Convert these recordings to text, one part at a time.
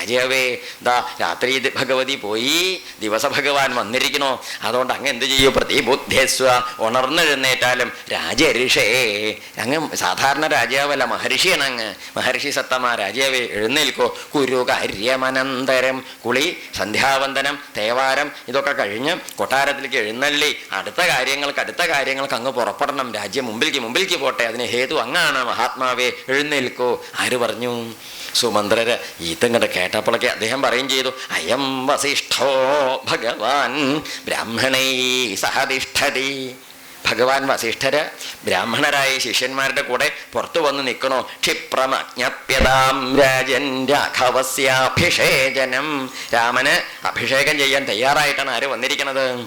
രാജാവേ ദാ രാത്രി ഭഗവതി പോയി. ദിവസ ഭഗവാൻ വന്നിരിക്കണോ അതുകൊണ്ട് അങ്ങ് എന്ത് ചെയ്യൂ? ഉണർന്നു ഉണർന്നെഴുന്നേറ്റാലും രാജരിഷേ അങ്ങ് സാധാരണ രാജാവല്ല മഹർഷിയാണ് അങ്ങ് മഹർഷി സത്തമ രാജാവേ എഴുന്നേൽക്കോ. കുരു കാര്യമനന്തരം കുളി സന്ധ്യാവന്തനം തേവാരം ഇതൊക്കെ കഴിഞ്ഞ് കൊട്ടാരത്തിലേക്ക് എഴുന്നള്ളി അടുത്ത കാര്യങ്ങൾക്ക് അടുത്ത കാര്യങ്ങൾക്ക് അങ്ങ് പുറപ്പെടണം. രാജ്യം മുമ്പിലേക്ക് മുമ്പിലേക്ക് പോട്ടെ. അതിന് ഹേതു അങ്ങാണ് മഹാത്മാവേ. എഴുന്നേൽക്കോ. ആര് പറഞ്ഞു? സുമന്ത്രര് ഈത്തങ്ങടെ കേട്ടപ്പോഴൊക്കെ അദ്ദേഹം പറയും ചെയ്തു അയം വസിഷ്ഠോ ഭഗവാൻ ബ്രാഹ്മണൈ സഹതിഷ്ഠതി. ഭഗവാൻ വസിഷ്ഠര് ബ്രാഹ്മണരായ ശിഷ്യന്മാരുടെ കൂടെ പുറത്തു വന്ന് നിൽക്കണോ. ക്ഷിപ്രമജ്ഞപ്യതാം രാജൻ രാഘവസ്യാഭിഷേചനം. രാമന് അഭിഷേകം ചെയ്യാൻ തയ്യാറായിട്ടാണ് ആര് വന്നിരിക്കുന്നത്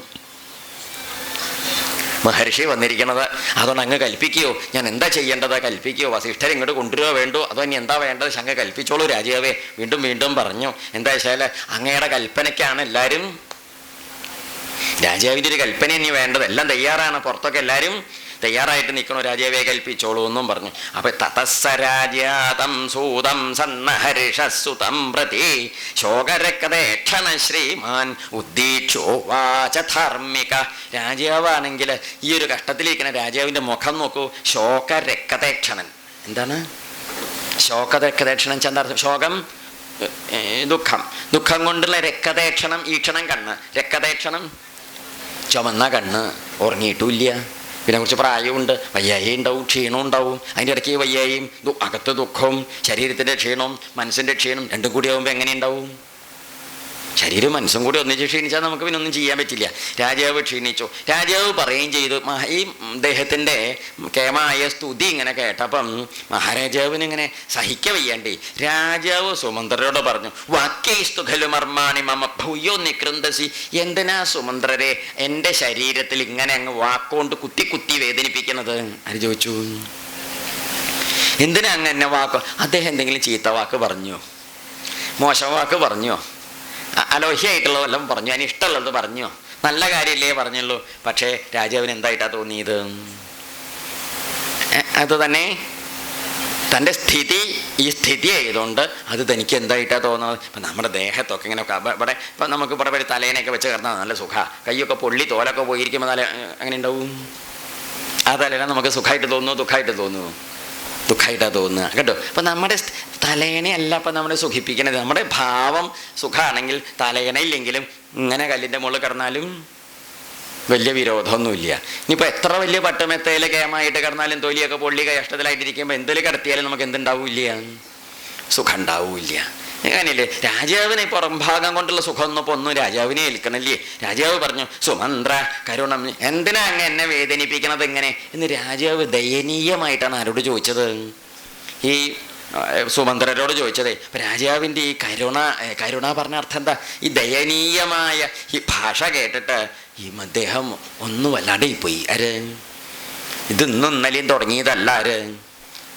മഹർഷി വന്നിരിക്കണത്. അതുകൊണ്ട് അങ്ങ് കൽപ്പിക്കുകയോ ഞാൻ എന്താ ചെയ്യേണ്ടത്? കൽപ്പിക്കുകയോ വസിഷ്ഠർ ഇങ്ങോട്ട് കൊണ്ടുവരുവോ വേണ്ടോ? അതോ ഇനി എന്താ വേണ്ടത്? അങ്ങ് കൽപ്പിച്ചോളൂ രാജാവേ. വീണ്ടും വീണ്ടും പറഞ്ഞു. എന്താ വെച്ചാൽ അങ്ങയുടെ കൽപ്പനയ്ക്കാണ് എല്ലാവരും രാജാവിന്റെ ഒരു കൽപ്പന ഇനി വേണ്ടത്. എല്ലാം തയ്യാറാണ്. പുറത്തൊക്കെ എല്ലാവരും തയ്യാറായിട്ട് നിൽക്കണോ രാജാവെ കൽപ്പിച്ചോളൂ എന്നും പറഞ്ഞു. അപ്പൊ തതസ്സരാജ്യാതം സൂതം സന്നഹർഷസുതം പ്രതി ശോകരക്കതേക്ഷണ ശ്രീമാൻ ഉദ്ദീക്ഷോ വാച ധാർമ്മിക. രാജാവാണെങ്കിൽ ഈ ഒരു കഷ്ടത്തിലിരിക്കുന്ന രാജാവിന്റെ മുഖം നോക്കൂ ശോകരക്കതേക്ഷണൻ എന്താണ്? ശോകരക്കഥേക്ഷണൻ ചെന്താർത്ഥം ശോകം ദുഃഖം. ദുഃഖം കൊണ്ടുള്ള രക്തതേക്ഷണം ഈക്ഷണം കണ്ണ്. രക്തതേക്ഷണം ചുമന്ന കണ്ണ്. ഉറങ്ങിയിട്ടില്ല പിന്നെ കുറച്ച് പ്രായമുണ്ട് വയ്യായി ഉണ്ടാവും ക്ഷീണം ഉണ്ടാവും. അതിന്റെ ഇടയ്ക്ക് വയ്യായും അകത്ത് ദുഃഖവും ശരീരത്തിന്റെ ക്ഷീണവും മനസ്സിന്റെ ക്ഷീണം രണ്ടും കൂടി ആകുമ്പോൾ എങ്ങനെ ഉണ്ടാവും? ശരീരം മനസ്സും കൂടി ഒന്നിച്ച് ക്ഷീണിച്ചാൽ നമുക്ക് പിന്നെ ഒന്നും ചെയ്യാൻ പറ്റില്ല. രാജാവ് ക്ഷീണിച്ചു. രാജാവ് പറയുകയും ചെയ്തു ഈ ദേഹത്തിന്റെ കേമായ സ്തുതി ഇങ്ങനെ കേട്ടപ്പം മഹാരാജാവിന് ഇങ്ങനെ സഹിക്ക വയ്യാണ്ടേ. രാജാവ് സുമന്ത്രരോട് പറഞ്ഞു വാക്കേ സ്തുഖലു മർമാണി മമ ഭൂയോ നികൃന്തസി എന്തിനാ സുമന്ത്രരെ എന്റെ ശരീരത്തിൽ ഇങ്ങനെ അങ്ങ് വാക്കുകൊണ്ട് കുത്തി കുത്തി വേദനിപ്പിക്കുന്നത്? ആര് ചോദിച്ചു? എന്തിനാ അങ്ങ് എന്നെ വാക്ക്? അദ്ദേഹം എന്തെങ്കിലും ചീത്ത വാക്ക് പറഞ്ഞോ. മോശം വാക്ക് പറഞ്ഞോ? അ- അലോഹ്യമായിട്ടുള്ള വല്ലതും പറഞ്ഞു. അതിന് ഇഷ്ടമുള്ളത് പറഞ്ഞു. നല്ല കാര്യമില്ലേ പറഞ്ഞുള്ളൂ. പക്ഷേ രാജാവിന് എന്തായിട്ടാ തോന്നിയത്? അത് തന്നെ തന്റെ സ്ഥിതി ഈ സ്ഥിതി ആയതുകൊണ്ട് അത് തനിക്ക് എന്തായിട്ടാണ് തോന്നുന്നത്? ഇപ്പം നമ്മുടെ ദേഹത്തൊക്കെ ഇങ്ങനെ ഇവിടെ ഇപ്പം നമുക്ക് ഇവിടെ വരെ തലേനൊക്കെ വെച്ച് കിടന്നാൽ നല്ല സുഖ. കൈയൊക്കെ പൊള്ളി തോലൊക്കെ പോയിരിക്കുമ്പോൾ തല അങ്ങനെ ഉണ്ടാവും. ആ തലേന നമുക്ക് സുഖമായിട്ട് തോന്നുന്നു ദുഃഖമായിട്ട് തോന്നുന്നു. ദുഃഖമായിട്ടാണ് തോന്നുക. കേട്ടോ? അപ്പം നമ്മുടെ അല്ല അപ്പം നമ്മളെ സുഖിപ്പിക്കണത്. നമ്മുടെ ഭാവം സുഖമാണെങ്കിൽ തലേനയില്ലെങ്കിലും ഇങ്ങനെ കല്ലിന്റെ മുകളിൽ കിടന്നാലും വലിയ വിരോധമൊന്നുമില്ല. ഇനിയിപ്പോൾ എത്ര വലിയ പട്ടുമെത്തയിൽ കേമായിട്ട് കിടന്നാലും തൊലിയൊക്കെ പൊള്ളി കഷ്ടത്തിലായിട്ടിരിക്കുമ്പോൾ എന്തെങ്കിലും കിടത്തിയാലും നമുക്ക് എന്തുണ്ടാവില്ല. സുഖം ഉണ്ടാവില്ല. അങ്ങനെയല്ലേ? രാജാവിനെ പുറം ഭാഗം കൊണ്ടുള്ള സുഖം ഇപ്പോൾ ഒന്നും രാജാവിനെ ഏൽക്കണല്ലേ? രാജാവ് പറഞ്ഞു സുമന്ത്ര കരുണം എന്തിനാ അങ്ങ് എന്നെ വേദനിപ്പിക്കണത് എങ്ങനെ എന്ന് രാജാവ് ദയനീയമായിട്ടാണ് ആരോട് ചോദിച്ചത്. ഈ സുമന്ത്രരോട് ചോദിച്ചതേ രാജാവിന്റെ ഈ കരുണ കരുണ പറഞ്ഞ അർത്ഥം എന്താ? ഈ ദയനീയമായ ഈ ഭാഷ കേട്ടിട്ട് ഈ അദ്ദേഹം ഒന്നും വല്ലാണ്ടായി പോയി ഇത് ഇന്നും ഇന്നലെയും തുടങ്ങിയതല്ല ആര്?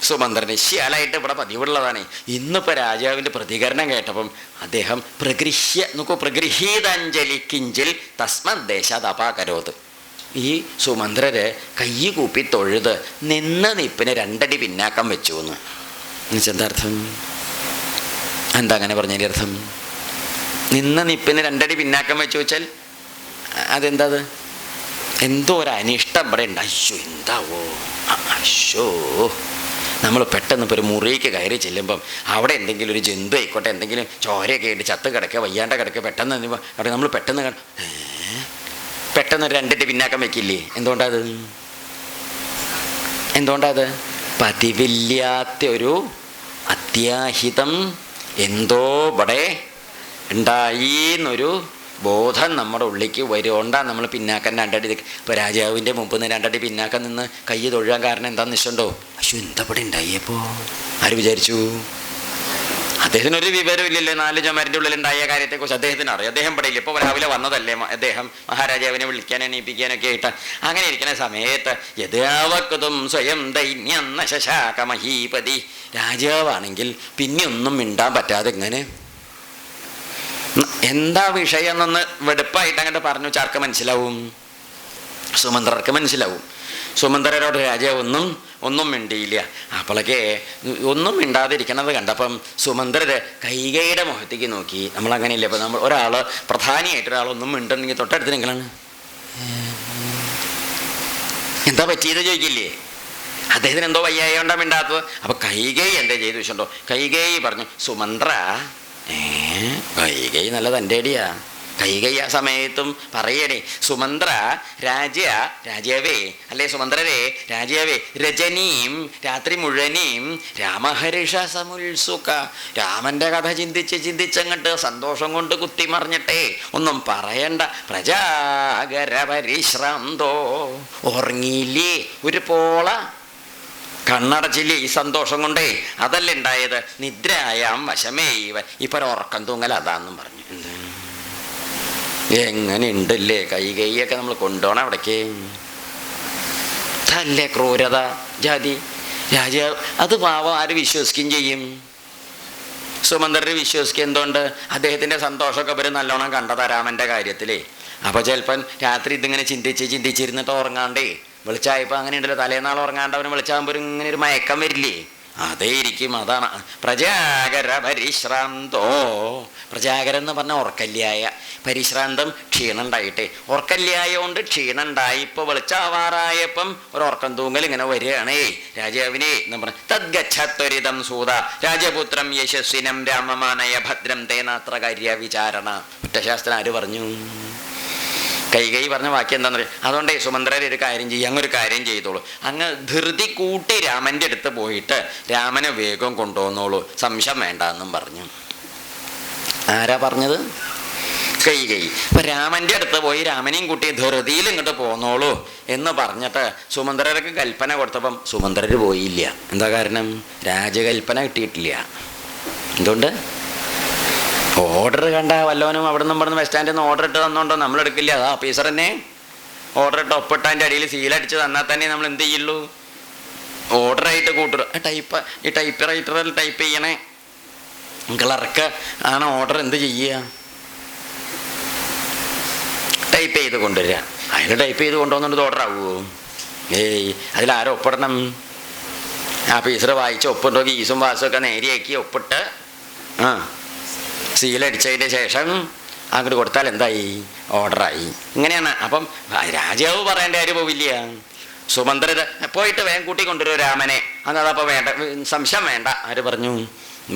സുമന്ത്രന് ശിയാലായിട്ട് ഇവിടെ പതിവുള്ളതാണ്. ഇന്നിപ്പോൾ രാജാവിന്റെ പ്രതികരണം കേട്ടപ്പം അദ്ദേഹം പ്രഗൃഹ്യ നോക്കൂ പ്രഗൃഹീതാഞ്ജലി കിഞ്ചിൽ തസ്മദ്ദേശാത് അപാകരോത് ഈ സുമന്ത്രര് കൈ കൂപ്പി തൊഴുത് നിന്ന നിപ്പിന് രണ്ടടി പിന്നാക്കം വെച്ചു എന്ന് എന്നുവെച്ചാൽ എന്താ അങ്ങനെ പറഞ്ഞതിന്റെ അർത്ഥം? നിന്ന നിപ്പിന് രണ്ടടി പിന്നാക്കം വെച്ചു വെച്ചാൽ അതെന്താ അത് എന്തോ ഒരു അനിഷ്ടം ഇവിടെ ഉണ്ട്. അയ്യോ എന്താവോ? അ- അശ്ശോ. നമ്മൾ പെട്ടെന്ന് ഇപ്പോൾ ഒരു മുറിയിലേക്ക് കയറി ചെല്ലുമ്പം അവിടെ എന്തെങ്കിലും ഒരു ജന്തു ആയിക്കോട്ടെ എന്തെങ്കിലും ചോരയൊക്കെ ആയിട്ട് ചത്ത് കിടക്കുക വയ്യാണ്ട കിടക്കുക പെട്ടെന്ന് അവിടെ നമ്മൾ പെട്ടെന്ന് കാണും? പെട്ടെന്ന് രണ്ടിന്റെ പിന്നാക്കം വയ്ക്കില്ലേ എന്തുകൊണ്ടത് എന്തുകൊണ്ടത് പതിവില്ലാത്ത ഒരു അത്യാഹിതം എന്തോ ഇവിടെ ഉണ്ടായി എന്നൊരു ബോധം നമ്മുടെ ഉള്ളിലേക്ക് വരുകൊണ്ടാണ് നമ്മൾ പിന്നാക്കം രണ്ടടി ഇപ്പോൾ രാജാവിന്റെ മുമ്പിൽ നിന്ന് രണ്ടടി പിന്നാക്കം നിന്ന് കൈ തൊഴുകാൻ കാരണം എന്താണെന്ന് വെച്ചിട്ടുണ്ടോ? അശു എന്തപ്പടി ഉണ്ടായിപ്പോൾ ആര് വിചാരിച്ചു? അദ്ദേഹത്തിന് ഒരു വിവരമില്ലല്ലോ നാല് ചുമരിന്റെ ഉള്ളിൽ ഉണ്ടായ കാര്യത്തെക്കുറിച്ച് അദ്ദേഹത്തിന് അറിയാം. അദ്ദേഹം പടയില്ല ഇപ്പോൾ രാവിലെ വന്നതല്ലേ അദ്ദേഹം മഹാരാജാവിനെ വിളിക്കാൻ എണീപ്പിക്കാനൊക്കെ ആയിട്ട് അങ്ങനെ ഇരിക്കുന്ന സമയത്ത് യഥാവക്കതും സ്വയം ദൈന്യം നശാക മഹീപതി. രാജാവാണെങ്കിൽ പിന്നെ ഒന്നും മിണ്ടാൻ പറ്റാതെ ഇങ്ങനെ എന്താ വിഷയം എന്നൊന്ന് വെടുപ്പായിട്ട് അങ്ങോട്ട് പറഞ്ഞു ചാർക്ക് മനസ്സിലാവും? സുമന്ത്രർക്ക് മനസ്സിലാവും. സുമന്ത്രരോട് രാജാവ് ഒന്നും ഒന്നും മിണ്ടിയില്ല. അപ്പോഴൊക്കെ ഒന്നും മിണ്ടാതിരിക്കണത് കണ്ടപ്പം സുമന്ത്രര് കൈകയുടെ മുഖത്തേക്ക് നോക്കി. നമ്മളങ്ങനെയില്ല? അപ്പം നമ്മൾ ഒരാൾ പ്രധാനിയായിട്ട് ഒരാളൊന്നും മിണ്ടുന്നെങ്കിൽ തൊട്ടടുത്ത് നിങ്ങളാണ് എന്താ പറ്റിയത് ചോദിക്കില്ലേ? അദ്ദേഹത്തിന് എന്തോ വയ്യായോണ്ടാ മിണ്ടാത്തത്? അപ്പം കൈകൈ എന്താ ചെയ്തു വെച്ചിട്ടുണ്ടോ കൈകൈ പറഞ്ഞു സുമന്ത്ര കൈകൈ നല്ല തന്റെ അടിയാ. കൈകൈ ആ സമയത്തും പറയണേ. സുമന്ത്ര രാജ രാജാവേ. അല്ലേ സുമന്ത്രരേ? രാജാവേ രജനീം രാത്രി മുഴുവനീം രാമഹരിഷ സമുത്സുക രാമന്റെ കഥ ചിന്തിച്ച് ചിന്തിച്ചങ്ങട്ട് സന്തോഷം കൊണ്ട് കുത്തിമറിഞ്ഞിട്ടേ ഒന്നും പറയണ്ട. പ്രജാകര പരിശ്രാന്തോ ഉറങ്ങിയില്ലേ? ഒരു പോള. കണ്ണടച്ചില്ലേ ഈ സന്തോഷം കൊണ്ടേ അതല്ല ഉണ്ടായത്? നിദ്രയായാം വശമേ ഇവൻ ഇപ്പൊ ഉറക്കം തൂങ്ങൽ അതാന്നും പറഞ്ഞു. എങ്ങനെ ഉണ്ടല്ലേ കൈ കൈയൊക്കെ നമ്മൾ കൊണ്ടുപോകണം അവിടേക്ക്. അതല്ലേ ക്രൂരത? ജാതി രാജ അത് പാവം ആര് വിശ്വസിക്കുകയും ചെയ്യും? സുമന്ത്രര് വിശ്വസിക്കുക എന്തുകൊണ്ട്? അദ്ദേഹത്തിന്റെ സന്തോഷമൊക്കെ ഇവർ നല്ലോണം കണ്ടതാ രാമന്റെ കാര്യത്തിലേ. അപ്പോൾ ചിലപ്പം രാത്രി ഇതിങ്ങനെ ചിന്തിച്ച് ചിന്തിച്ചിരുന്നിട്ട് ഉറങ്ങാണ്ടേ വിളിച്ചായപ്പോൾ അങ്ങനെ ഉണ്ടല്ലോ തലേനാൾ ഉറങ്ങാണ്ട് അവന് വിളിച്ചാകുമ്പോൾ ഇങ്ങനെ ഒരു മയക്കം വരില്ലേ? അതേ ഇരിക്കും അതാണ്. പ്രജാകര പരിശ്രാന്തോ പ്രജാകരം എന്ന് പറഞ്ഞാൽ ഉറക്കല്യായ പരിശ്രാന്തം ക്ഷീണുണ്ടായിട്ട്. ഉറക്കല്യായ കൊണ്ട് ക്ഷീണുണ്ടായി. ഇപ്പോൾ വെളിച്ചാവാറായപ്പം ഒരു ഉറക്കം തൂങ്ങൽ ഇങ്ങനെ വരികയാണേ. രാജാവിനെ എന്ന് പറഞ്ഞു തദ്ഗച്ഛത്വരിതം സൂത രാജപുത്രം യശസ്വിനം രാമമാനയ ഭദ്രം തേനാത്ര കാര്യ വിചാരണ. കുറ്റശാസ്ത്രം ആര് പറഞ്ഞു. കൈ കൈ പറഞ്ഞ വാക്യം എന്താണെന്ന് അറിയാം? അതുകൊണ്ടേ സുമന്ത്രർ ഒരു കാര്യം ചെയ്യും അങ്ങൊരു കാര്യം ചെയ്തോളൂ. അങ്ങ് ധൃതി കൂട്ടി രാമന്റെ അടുത്ത് പോയിട്ട് രാമനെ വേഗം കൊണ്ടുവന്നോളൂ. സംശയം വേണ്ട എന്നും പറഞ്ഞു. ആരാ പറഞ്ഞത്? കൈ കൈ ഇപ്പൊ രാമന്റെ അടുത്ത് പോയി രാമനെയും കൂട്ടി ധൃതിയിൽ ഇങ്ങോട്ട് പോന്നോളൂ എന്ന് പറഞ്ഞിട്ട് സുമന്ത്രർക്ക് കൽപ്പന കൊടുത്തപ്പം സുമന്ദ്രർ പോയില്ല. എന്താ കാരണം? രാജകൽപ്പന കിട്ടിയിട്ടില്ല. എന്തുകൊണ്ട്? ഓർഡർ കണ്ട വല്ലവനും അവിടെ നിന്നും പറഞ്ഞ് ബസ് സ്റ്റാൻഡിൽ നിന്ന് ഓർഡർ ഇട്ട് തന്നോണ്ടോ? നമ്മൾ എടുക്കില്ല. അതാ ഓഫീസർ തന്നെ ഓർഡർ ഇട്ട് ഒപ്പിട്ടതിന്റെ അടിയിൽ സീലടിച്ച് തന്നാൽ തന്നെ നമ്മൾ എന്ത് ചെയ്യുള്ളൂ? ഓർഡർ ആയിട്ട് കൂട്ടുക. ടൈപ്പ് ഈ ടൈപ്പ് റൈറ്ററിൽ ടൈപ്പ് ചെയ്യണേ? ക്ലർക്ക് ആണ് ഓർഡർ എന്ത് ചെയ്യുക? ടൈപ്പ് ചെയ്ത് കൊണ്ടുവരിക. അതിന് ടൈപ്പ് ചെയ്ത് കൊണ്ടുവന്നുകൊണ്ട് ഓർഡർ ആവുമോ ഏയ് അതിലാരും ഒപ്പിടണം? ആ പീസർ വായിച്ച് ഒപ്പിട്ടോ ഗീസും വാസും ഒക്കെ നേരെയാക്കി ഒപ്പിട്ട് ആ സീലടിച്ചതിന് ശേഷം അങ്ങോട്ട് കൊടുത്താൽ എന്തായി? ഓർഡറായി. ഇങ്ങനെയാണ്. അപ്പം രാജാവ് പറയേണ്ട കാര്യം പോവില്ല. സുമന്ത്ര പോയിട്ട് വേഗം കൂട്ടി കൊണ്ടുവരും രാമനെ. അന്നതപ്പോൾ വേണ്ട. സംശയം വേണ്ട. ആര് പറഞ്ഞു?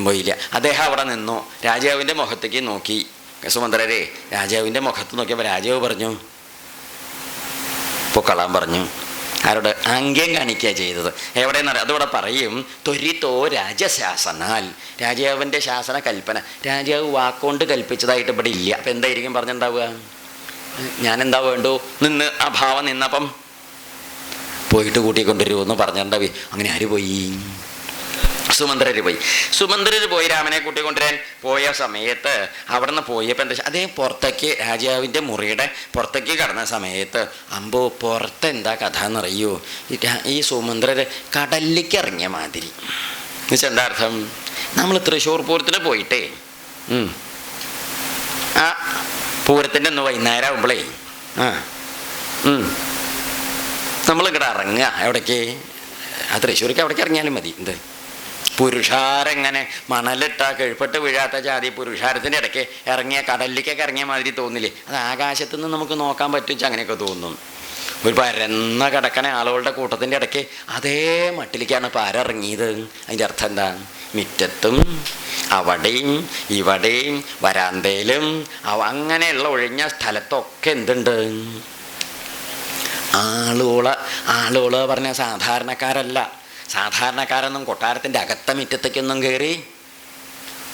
പോയില്ല. അദ്ദേഹം അവിടെ നിന്നു. രാജാവിന്റെ മുഖത്തേക്ക് നോക്കി. സുമന്ത്രരെ രാജാവിന്റെ മുഖത്ത് നോക്കിയപ്പോൾ രാജാവ് പറഞ്ഞു പൊക്കളാൻ പറഞ്ഞു. ആരോട് അംഗ്യം കാണിക്കുക ചെയ്തത്. എവിടെയെന്ന് അതിവിടെ പറയും ത്വരിത്തോ രാജശാസനാൽ. രാജാവിന്റെ ശാസന കൽപ്പന. രാജാവ് വാക്കുകൊണ്ട് കൽപ്പിച്ചതായിട്ട് ഇവിടെ ഇല്ല. അപ്പം എന്തായിരിക്കും പറഞ്ഞിട്ടുണ്ടാവുക ഞാൻ എന്താ വേണ്ടു? നിന്ന് ആ ഭാവം നിന്നപ്പം പോയിട്ട് കൂട്ടിക്കൊണ്ടുവരുമെന്ന് പറഞ്ഞിട്ടുണ്ടാവി അങ്ങനെ ആര് പോയി? സുമന്ത്രര് പോയി. സുമന്ദ്രർ പോയി രാമനെ കൂട്ടിക്കൊണ്ടുവരാൻ പോയ സമയത്ത് അവിടുന്ന് പോയപ്പോൾ എന്താ അദ്ദേഹം പുറത്തേക്ക് രാജാവിന്റെ മുറിയുടെ പുറത്തേക്ക് കടന്ന സമയത്ത് അമ്പോ പുറത്ത് എന്താ കഥ എന്നറിയോ? ഈ സുമന്ദ്രർ കടലിലേക്ക് ഇറങ്ങിയ മാതിരി. എന്നുവെച്ചാൽ എന്താ അർത്ഥം? നമ്മൾ തൃശ്ശൂർ പൂരത്തിന് പോയിട്ടേ ആ പൂരത്തിന്റെ ഒന്ന് വൈകുന്നേരം ആകുമ്പോഴേ ആ നമ്മളിങ്ങടെ ഇറങ്ങുക. എവിടേക്ക്? ആ തൃശ്ശൂർക്ക് എവിടേക്ക് ഇറങ്ങിയാലും മതി. എന്ത്? പുരുഷാരെങ്ങനെ മണലിട്ട കഴുപ്പട്ട് വീഴാത്ത ജാതി പുരുഷാരത്തിന്റെ ഇടയ്ക്ക് ഇറങ്ങിയ കടലിലേക്കൊക്കെ ഇറങ്ങിയ മാതിരി തോന്നില്ലേ? അത് ആകാശത്തു നിന്ന് നമുക്ക് നോക്കാൻ പറ്റും അങ്ങനെയൊക്കെ തോന്നുന്നു ഒരു പരന്ന കിടക്കണ ആളുകളുടെ കൂട്ടത്തിന്റെ ഇടയ്ക്ക് അതേ മട്ടിലേക്കാണ് പാരിറങ്ങിയത്. അതിന്റെ അർത്ഥം എന്താ? മിറ്റത്തും അവിടെയും ഇവിടെയും വരാന്തയിലും അങ്ങനെയുള്ള ഒഴിഞ്ഞ സ്ഥലത്തൊക്കെ എന്തുണ്ട്? ആളുകള ആളുകൾ പറഞ്ഞ സാധാരണക്കാരല്ല. സാധാരണക്കാരൊന്നും കൊട്ടാരത്തിന്റെ അകത്ത മുറ്റത്തേക്കൊന്നും കയറി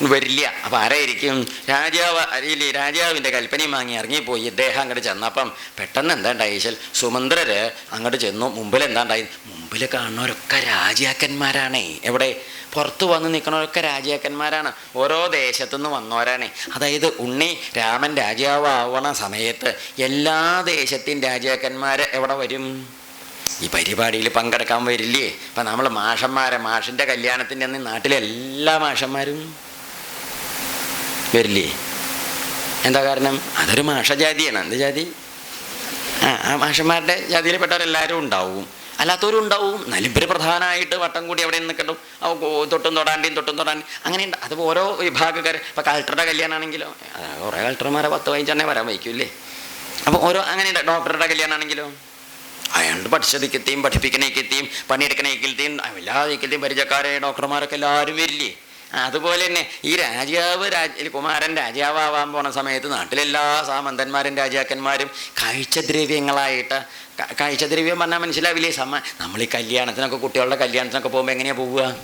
വരില്ല. അപ്പോൾ ആരായിരിക്കും? രാജാവ് അറിയില്ലേ രാജാവിന്റെ കൽപ്പനയും വാങ്ങി ഇറങ്ങിപ്പോയി. ഇദ്ദേഹം അങ്ങോട്ട് ചെന്നപ്പം പെട്ടെന്ന് എന്താ ഉണ്ടായിച്ചാൽ സുമന്ത്രർ അങ്ങോട്ട് ചെന്നു. മുമ്പിൽ എന്താ ഉണ്ടായി? മുമ്പിൽ കാണുന്നവരൊക്കെ രാജാക്കന്മാരാണേ. എവിടെ? പുറത്ത് വന്ന് നിൽക്കുന്നവരൊക്കെ രാജാക്കന്മാരാണ്. ഓരോ ദേശത്തുനിന്ന് വന്നവരാണേ. അതായത് ഉണ്ണി രാമൻ രാജാവാവണ സമയത്ത് എല്ലാ ദേശത്തിൻ രാജാക്കന്മാർ എവിടെ വരും? ഈ പരിപാടിയിൽ പങ്കെടുക്കാൻ വരില്ലേ? അപ്പം നമ്മൾ മാഷന്മാരെ മാഷിന്റെ കല്യാണത്തിന്റെ അന്ന് നാട്ടിലെ എല്ലാ മാഷന്മാരും വരില്ലേ? എന്താ കാരണം? അതൊരു മാഷജാതിയാണ്. എന്ത് ജാതി? ആ ആ മാഷന്മാരുടെ ജാതിയിൽപ്പെട്ടവരെല്ലാവരും ഉണ്ടാവും. അല്ലാത്തവരും ഉണ്ടാവും ഇവർ പ്രധാനമായിട്ട് വട്ടം കൂടി അവിടെ നിൽക്കട്ടും തൊട്ടും തൊടാണ്ടിയും തൊട്ടും തൊടാണ്ടി അങ്ങനെയുണ്ട് അത് ഓരോ വിഭാഗക്കാർ. ഇപ്പം കളക്ടറുടെ കല്യാണമാണെങ്കിലോ കുറേ കളക്ടർമാരെ പത്ത് പതിനഞ്ചെണ്ണേ വരാൻ വയ്ക്കൂല്ലേ? അപ്പോൾ ഓരോ അങ്ങനെയുണ്ട് ഡോക്ടറുടെ കല്യാണമാണെങ്കിലോ അയാളുടെ പഠിച്ചതിക്കെത്തിയും പഠിപ്പിക്കണേക്കെത്തിയും പണിയെടുക്കണേക്കെത്തിയും എല്ലാ ദിക്കത്തെയും പരിചയക്കാരെ ഡോക്ടർമാരൊക്കെ എല്ലാവരും വരില്ലേ? അതുപോലെ തന്നെ ഈ രാജാവ് രാജ കുമാരൻ രാജാവാൻ പോണ സമയത്ത് നാട്ടിലെല്ലാ സാമന്തന്മാരും രാജാക്കന്മാരും കാഴ്ചദ്രവ്യങ്ങളായിട്ട് കാഴ്ചദ്രവ്യം പറഞ്ഞാൽ മനസ്സിലാവില്ലേ? സമ നമ്മൾ ഈ കല്യാണത്തിനൊക്കെ കുട്ടികളുടെ കല്യാണത്തിനൊക്കെ പോകുമ്പോൾ എങ്ങനെയാണ് പോവുക?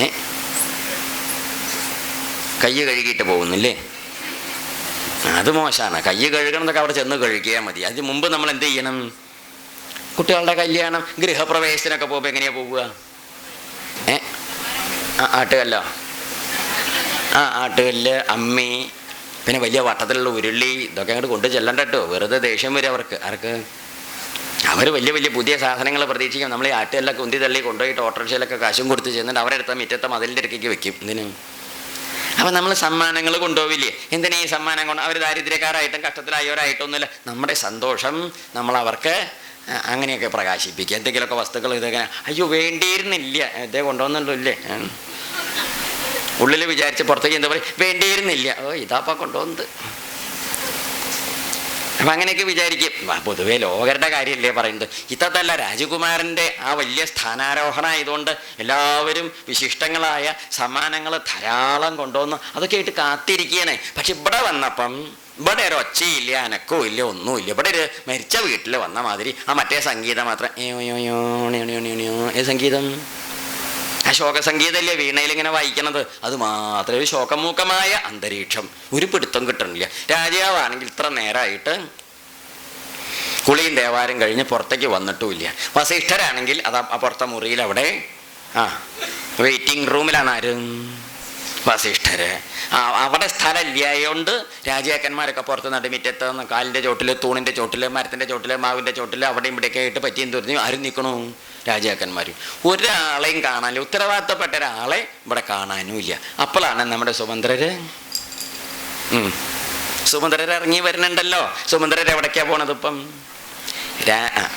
ഏ? കൈ കഴുകിയിട്ട് പോകുന്നില്ലേ? അത് മോശമാണ് കൈ കഴുകണം എന്നൊക്കെ അവിടെ ചെന്ന് കഴുകിയാൽ മതി. അതിന് മുമ്പ് നമ്മൾ എന്ത് ചെയ്യണം? കുട്ടികളുടെ കല്യാണം ഗൃഹപ്രവേശനമൊക്കെ പോകുമ്പോൾ എങ്ങനെയാ പോവുക? ഏ? ആ ആട്ടുകല്ലോ. ആ ആട്ടുകല്ല് അമ്മി പിന്നെ വലിയ വട്ടത്തിലുള്ള ഉരുളി ഇതൊക്കെ അങ്ങോട്ട് കൊണ്ടു ചെല്ലണ്ട കേട്ടോ വെറുതെ ദേഷ്യം വരും അവർക്ക്. ആർക്ക്? അവർ വലിയ വലിയ പുതിയ സാധനങ്ങൾ പ്രതീക്ഷിക്കും. നമ്മൾ ഈ ആട്ടുകല്ലൊക്കെ ഉന്തി തള്ളി കൊണ്ടുപോയിട്ട് ഓട്ടോറിക്ഷയിലൊക്കെ കാശും കൊടുത്ത് ചെന്നിട്ട് അവരെടുത്ത മിറ്റത്തെ മതിലിന്റെ ഇടയ്ക്ക് വെക്കും. ഇതിന് അപ്പം നമ്മൾ സമ്മാനങ്ങൾ കൊണ്ടുപോവില്ലേ? എന്തിനാ ഈ സമ്മാനം കൊണ്ട് അവർ ദാരിദ്ര്യക്കാരായിട്ടും കഷ്ടത്തിലായവരായിട്ടും ഒന്നുമില്ല നമ്മുടെ സന്തോഷം നമ്മൾ അവർക്ക് അങ്ങനെയൊക്കെ പ്രകാശിപ്പിക്കുക. എന്തെങ്കിലുമൊക്കെ വസ്തുക്കൾ ഇതൊക്കെ അയ്യോ വേണ്ടിയിരുന്നില്ല. ഇതേ കൊണ്ടുവന്നുണ്ടോ ഇല്ലേ? ഉള്ളിൽ വിചാരിച്ച് പുറത്തേക്ക് എന്താ പറയുക വേണ്ടിയിരുന്നില്ല. ഓ ഇതാപ്പാ കൊണ്ടുവന്നത്. അപ്പം അങ്ങനെയൊക്കെ വിചാരിക്കും പൊതുവേ ലോകരുടെ കാര്യമല്ലേ പറയുന്നത് ഇത്തത്തല്ല രാജകുമാരന്റെ ആ വലിയ സ്ഥാനാരോഹണമായതുകൊണ്ട് എല്ലാവരും വിശിഷ്ടങ്ങളായ സമ്മാനങ്ങൾ ധാരാളം കൊണ്ടുവന്ന് അതൊക്കെ ആയിട്ട് കാത്തിരിക്കുകയാണ് പക്ഷെ ഇവിടെ വന്നപ്പം ഇവിടെ ഒരു ഒച്ചയില്ല അനക്കവും ഇല്ല ഒന്നുമില്ല ഇവിടെ ഒരു മരിച്ച വീട്ടിൽ വന്ന മാതിരി ആ മറ്റേ സംഗീതം മാത്രം ഏ സംഗീതം ശോകസംഗീതമല്ലേ വീണയിൽ ഇങ്ങനെ വായിക്കണത്? അത് മാത്രമേ ശോകമൂക്കമായ അന്തരീക്ഷം ഒരു പിടുത്തം കിട്ടണില്ല. രാജാവാണെങ്കിൽ ഇത്ര നേരമായിട്ട് കുളിയും ദേവാരം കഴിഞ്ഞ് പുറത്തേക്ക് വന്നിട്ടുമില്ല. വസിഷ്ഠരാണെങ്കിൽ അത് അപ്പുറത്തെ പുറത്തെ മുറിയിൽ അവിടെ ആ വെയിറ്റിംഗ് റൂമിലാണ് ആര്? വസിഷ്ഠര്. അവിടെ സ്ഥലമില്ലായോണ്ട് രാജാക്കന്മാരൊക്കെ പുറത്ത് നടുമിറ്റത്ത് കാലിന്റെ ചോട്ടിൽ തൂണിന്റെ ചോട്ടിൽ മരത്തിന്റെ ചോട്ടിൽ മാവിന്റെ ചോട്ടിൽ അവിടെയും ഇവിടെയൊക്കെ ആയിട്ട് പറ്റിയും തുറഞ്ഞു ആരും നിൽക്കണു രാജാക്കന്മാർ ഒരാളെയും കാണാനില്ല ഉത്തരവാദിത്തപ്പെട്ട ഒരാളെ ഇവിടെ കാണാനും ഇല്ല അപ്പോഴാണ് നമ്മുടെ സുമന്ത്രര്. സുമന്ദ്രർ ഇറങ്ങി വരുന്നുണ്ടല്ലോ. സുമന്ദ്രർ എവിടേക്കാണ് പോണത് ഇപ്പം?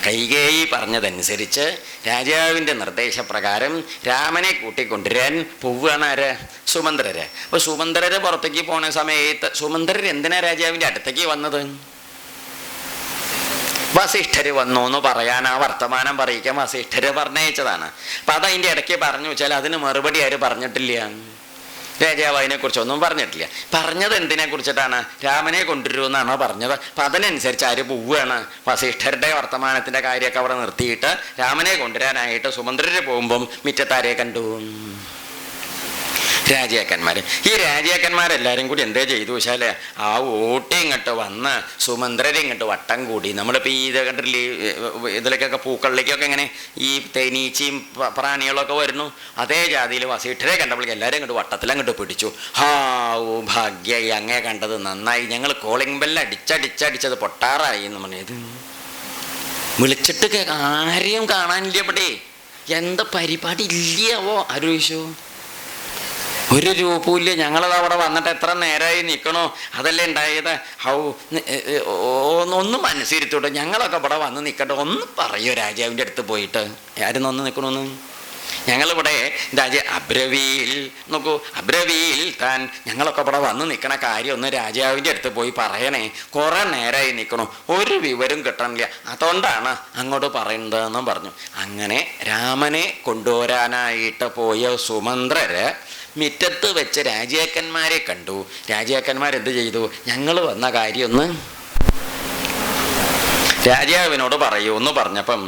കൈകേയി പറഞ്ഞതനുസരിച്ച് രാജാവിന്റെ നിർദ്ദേശപ്രകാരം രാമനെ കൂട്ടിക്കൊണ്ടുവരാൻ പോവുകയാണ് ആര്? സുമന്ത്രര്. അപ്പോൾ സുമന്ത്രര് പുറത്തേക്ക് പോണ സമയത്ത് സുമന്ദ്രർ എന്തിനാ രാജാവിന്റെ അടുത്തേക്ക് വന്നത്? വസിഷ്ഠര് വന്നു എന്ന് പറയാൻ ആ വർത്തമാനം പറയിക്കാൻ വസിഷ്ഠര് പറഞ്ഞയച്ചതാണ്. അപ്പം അതതിന്റെ ഇടയ്ക്ക് പറഞ്ഞു വെച്ചാൽ അതിന് മറുപടി ആര് പറഞ്ഞിട്ടില്ല? രാജാവ് അതിനെക്കുറിച്ചൊന്നും പറഞ്ഞിട്ടില്ല. പറഞ്ഞത് എന്തിനെ കുറിച്ചിട്ടാണ്? രാമനെ കൊണ്ടുവരുമെന്നാണോ പറഞ്ഞത്? അപ്പം അതിനനുസരിച്ച് ആര് പോവുകയാണ്? വസിഷ്ഠരുടെ വർത്തമാനത്തിന്റെ കാര്യമൊക്കെ അവിടെ നിർത്തിയിട്ട് രാമനെ കൊണ്ടുവരാനായിട്ട് സുമന്ത്രര് പോകുമ്പം മിറ്റത്താരെ കണ്ടു. രാജാക്കന്മാർ ഈ രാജാക്കന്മാരെല്ലാവരും കൂടി എന്താ ചെയ്തു വെച്ചാൽ ആ ഓട്ടി ഇങ്ങോട്ട് വന്ന് സുമന്ത്രരെ ഇങ്ങോട്ട് വട്ടം കൂടി. നമ്മളിപ്പോൾ ഈ ഇത് കണ്ടില്ലേ ഈ ഇതിലേക്കൊക്കെ പൂക്കളിലേക്കൊക്കെ ഇങ്ങനെ ഈ തേനീച്ചയും പ്രാണികളൊക്കെ വരുന്നു. അതേ ജാതിയിൽ വസീഠരെ കണ്ടപ്പോഴേക്കും എല്ലാവരും ഇങ്ങോട്ട് വട്ടത്തിൽ അങ്ങോട്ട് പിടിച്ചു. ഹാ ഓ ഭാഗ്യായി. അങ്ങേ കണ്ടത് നന്നായി. ഞങ്ങൾ കോളിംഗ് ബെല്ല് അടിച്ചടിച്ചടിച്ചത് പൊട്ടാറായി എന്ന് പറഞ്ഞത് വിളിച്ചിട്ട് ആരെയും കാണാനില്ല പടേ എന്താ പരിപാടി ഇല്ലയാവോ ആലോചിച്ചു ഒരു രൂപമില്ല ഞങ്ങളത് അവിടെ വന്നിട്ട് എത്ര നേരമായി നിൽക്കണോ അതല്ലേ ഉണ്ടായത്? ഹൗ ഒന്നൊന്നും മനസ്സിരുത്തോട്ടെ. ഞങ്ങളൊക്കെ ഇവിടെ വന്ന് നിൽക്കട്ടെ ഒന്ന് പറയോ രാജാവിന്റെ അടുത്ത് പോയിട്ട്. ആരും ഒന്ന് നിൽക്കണമെന്ന് ഞങ്ങളിവിടെ രാജ അബ്രവിയിൽ നോക്കൂ അബ്രവിയിൽ താൻ ഞങ്ങളൊക്കെ ഇവിടെ വന്ന് നിൽക്കണ കാര്യം ഒന്ന് രാജാവിന്റെ അടുത്ത് പോയി പറയണേ. കുറേ നേരമായി നിൽക്കണോ ഒരു വിവരം കിട്ടണില്ല. അതുകൊണ്ടാണ് അങ്ങോട്ട് പറയുന്നതെന്നും പറഞ്ഞു. അങ്ങനെ രാമനെ കൊണ്ടുവരാനായിട്ട് പോയ സുമന്ത്രര് മിറ്റത്ത് വെച്ച് രാജാക്കന്മാരെ കണ്ടു. രാജാക്കന്മാരെന്ത് ചെയ്തു? ഞങ്ങൾ വന്ന കാര്യമൊന്ന് രാജാവിനോട് പറയൂ എന്ന് പറഞ്ഞപ്പം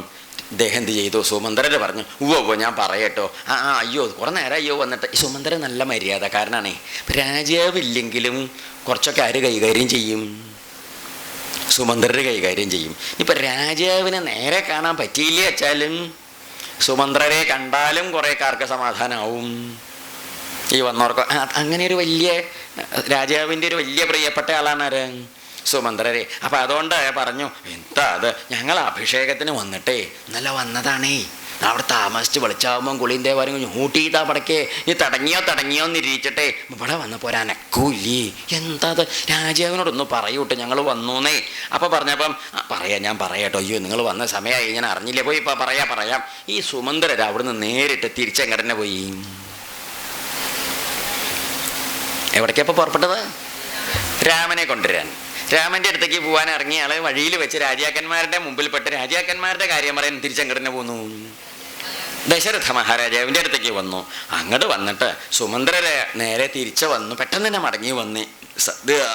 ഇദ്ദേഹം എന്ത് ചെയ്തു? സുമന്ത്രര് പറഞ്ഞു ഉവ്വ ഞാൻ പറയട്ടോ. ആ ആ അയ്യോ കുറേ നേരം അയ്യോ വന്നിട്ട്. ഈ സുമന്ത്രൻ നല്ല മര്യാദക്കാരനാണേ രാജാവില്ലെങ്കിലും കുറച്ചൊക്കെ ആര് കൈകാര്യം ചെയ്യും? സുമന്ത്രര് കൈകാര്യം ചെയ്യും. ഇപ്പം രാജാവിനെ നേരെ കാണാൻ പറ്റിയില്ല വെച്ചാലും സുമന്ത്രരെ കണ്ടാലും കുറേ കാർക്ക് സമാധാനമാവും ഈ വന്നവർക്ക്. അങ്ങനെ ഒരു വലിയ രാജാവിന്റെ ഒരു വലിയ പ്രിയപ്പെട്ട ആളാണ് ആര്? സുമന്ത്രരെ. അപ്പം അതുകൊണ്ട് പറഞ്ഞു എന്താ അത്? ഞങ്ങൾ അഭിഷേകത്തിന് വന്നിട്ടേ ഇന്നലെ വന്നതാണേ. അവിടെ താമസിച്ച് വെളിച്ചാവുമ്പം കുളിന്റെ വരും ഊട്ടിയിട്ടാ പടക്കേ. നീ തടങ്ങിയോ തടങ്ങിയോ എന്നിരിക്കട്ടെ ഇവിടെ വന്നപ്പോൾ ഒരനക്കൂല്ലേ എന്താ അത്? രാജാവിനോടൊന്ന് പറയൂട്ടോ ഞങ്ങൾ വന്നൂന്നേ. അപ്പോൾ പറഞ്ഞപ്പം "ആ, പറയാം ഞാൻ പറയാട്ടോ അയ്യോ നിങ്ങൾ വന്ന സമയമായി ഞാൻ അറിഞ്ഞില്ലേ? പോയി ഇപ്പം പറയാം പറയാം. ഈ സുമന്ദ്രർ അവിടുന്ന് നേരിട്ട് തിരിച്ചെങ്ങടന്നെ പോയി. എവിടേക്കപ്പോൾ പുറപ്പെട്ടത്? രാമനെ കൊണ്ടുവരാൻ. രാമന്റെ അടുത്തേക്ക് പോകാൻ ഇറങ്ങിയ ആൾ വഴിയിൽ വെച്ച് രാജാക്കന്മാരുടെ മുമ്പിൽപ്പെട്ട് രാജാക്കന്മാരുടെ കാര്യം പറയാൻ തിരിച്ചങ്കടനെ പോന്നു. ദശരഥ മഹാരാജാവിന്റെ അടുത്തേക്ക് വന്നു. അങ്ങോട്ട് വന്നിട്ട് സുമന്ത്രരെ നേരെ തിരിച്ചു വന്നു. പെട്ടെന്ന് തന്നെ മടങ്ങി വന്ന്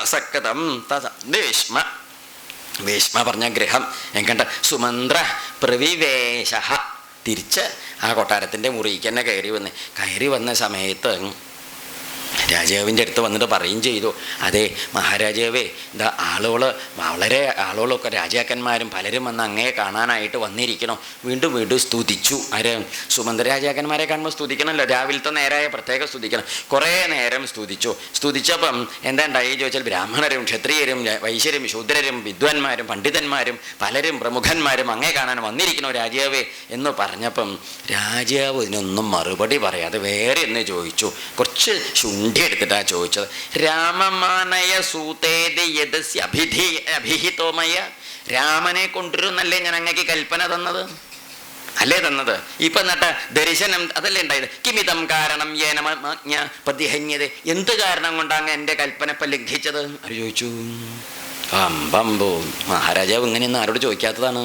സക്കതം ഭീഷ്മ. പറഞ്ഞ ഗ്രഹം എങ്കണ്ട സുമന്ത്ര പ്രവിവേശ. തിരിച്ച് ആ കൊട്ടാരത്തിന്റെ മുറിക്ക് തന്നെ കയറി വന്ന്. കയറി വന്ന സമയത്ത് രാജാവിന്റെ അടുത്ത് വന്നിട്ട് പറയും ചെയ്തു. അതെ മഹാരാജാവേ ഇതാ ആളുകൾ വളരെ ആളുകളൊക്കെ രാജാക്കന്മാരും പലരും വന്ന് അങ്ങേ കാണാനായിട്ട് വന്നിരിക്കണം. വീണ്ടും വീണ്ടും സ്തുതിച്ചു. ആര്? സുമന്ത്ര രാജാക്കന്മാരെ കാണുമ്പോൾ സ്തുതിക്കണമല്ലോ. രാവിലത്തെ നേരായ പ്രത്യേകം സ്തുതിക്കണം. കുറേ നേരം സ്തുതിച്ചു. സ്തുതിച്ചപ്പം എന്താ ഉണ്ടായി ചോദിച്ചാൽ ബ്രാഹ്മണരും ക്ഷത്രിയരും വൈശ്യരും ശൂദ്രരും വിദ്വാൻമാരും പണ്ഡിതന്മാരും പലരും പ്രമുഖന്മാരും അങ്ങേ കാണാൻ വന്നിരിക്കണോ രാജാവേ എന്ന് പറഞ്ഞപ്പം രാജാവ് ഇതിനൊന്നും മറുപടി പറയാതെ വേറെ എന്ന് ചോദിച്ചു. കുറച്ച് ശുണ്ഠി എടുത്തിട്ടാ ചോദിച്ചത്. രാമമാനയ സൂതേതി യദസ്യ അഭിധി അഭിഹിതോമയ രാമനെ കൊണ്ടുവരുന്നല്ലേ ഞാൻ അങ്ങക്ക് കൽപ്പന തന്നത്? അല്ലേ തന്നത്? ഇപ്പൊ എന്നിട്ട് ദർശനം അതല്ലേ ഉണ്ടായത്? കിമിതം കാരണം ഏനമജ്ഞ പ്രതിഹന്യത. എന്ത് കാരണം കൊണ്ടാണ് എന്റെ കൽപ്പന ഇപ്പം ലംഘിച്ചത്? ചോദിച്ചു? അമ്പമ്പോ. മഹാരാജാവ് ഇങ്ങനെയൊന്നും ആരോട് ചോദിക്കാത്തതാണ്.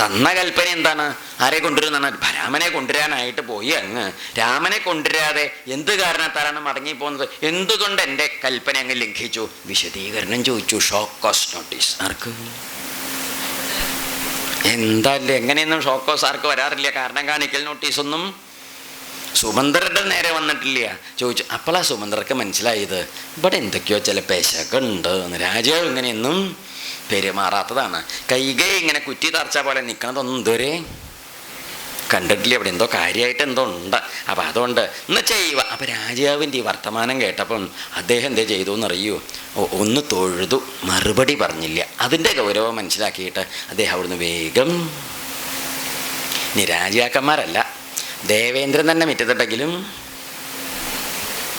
തന്ന കൽപ്പന എന്താണ്? ആരെ കൊണ്ടുവരുന്ന രാമനെ കൊണ്ടുവരാനായിട്ട് പോയി അങ്ങ്. രാമനെ കൊണ്ടുവരാതെ എന്ത് കാരണത്താലാണ് മടങ്ങിപ്പോകുന്നത്? എന്തുകൊണ്ട് എന്റെ കൽപ്പന അങ്ങ് ലംഘിച്ചു? വിശദീകരണം ചോദിച്ചു. ഷോക്കോസ് നോട്ടീസ് ആർക്ക്? എന്താല്ലേ? എങ്ങനെയൊന്നും ഷോക്കോസ് ആർക്ക് വരാറില്ല. കാരണം കാണിക്കൽ നോട്ടീസൊന്നും സുമന്ത്രരുടെ നേരെ വന്നിട്ടില്ല. ചോദിച്ചു അപ്പോഴാ സുമന്ത്രക്ക് മനസ്സിലായത്? ഇവിടെ എന്തൊക്കെയോ ചില പേശകുണ്ട്. രാജാവ് ഇങ്ങനെയൊന്നും പെരുമാറാത്തതാണ്. കൈകൈ ഇങ്ങനെ കുറ്റി തറച്ച പോലെ നിൽക്കണതൊന്നും ഇതുവരെ കണ്ടിട്ടില്ല. അവിടെ എന്തോ കാര്യമായിട്ട് എന്തോ ഉണ്ട്. അപ്പം അതുകൊണ്ട് എന്ന് ചെയ്യുക. അപ്പം രാജാവിന്റെ ഈ വർത്തമാനം കേട്ടപ്പം അദ്ദേഹം എന്തേ ചെയ്തു എന്നറിയൂ? ഒന്ന് തൊഴുതു. മറുപടി പറഞ്ഞില്ല. അതിന്റെ ഗൗരവം മനസ്സിലാക്കിയിട്ട് അദ്ദേഹം അവിടുന്ന് വേഗം ഇനി രാജാക്കന്മാരല്ല ദേവേന്ദ്രൻ തന്നെ മിറ്റത്തിട്ടെങ്കിലും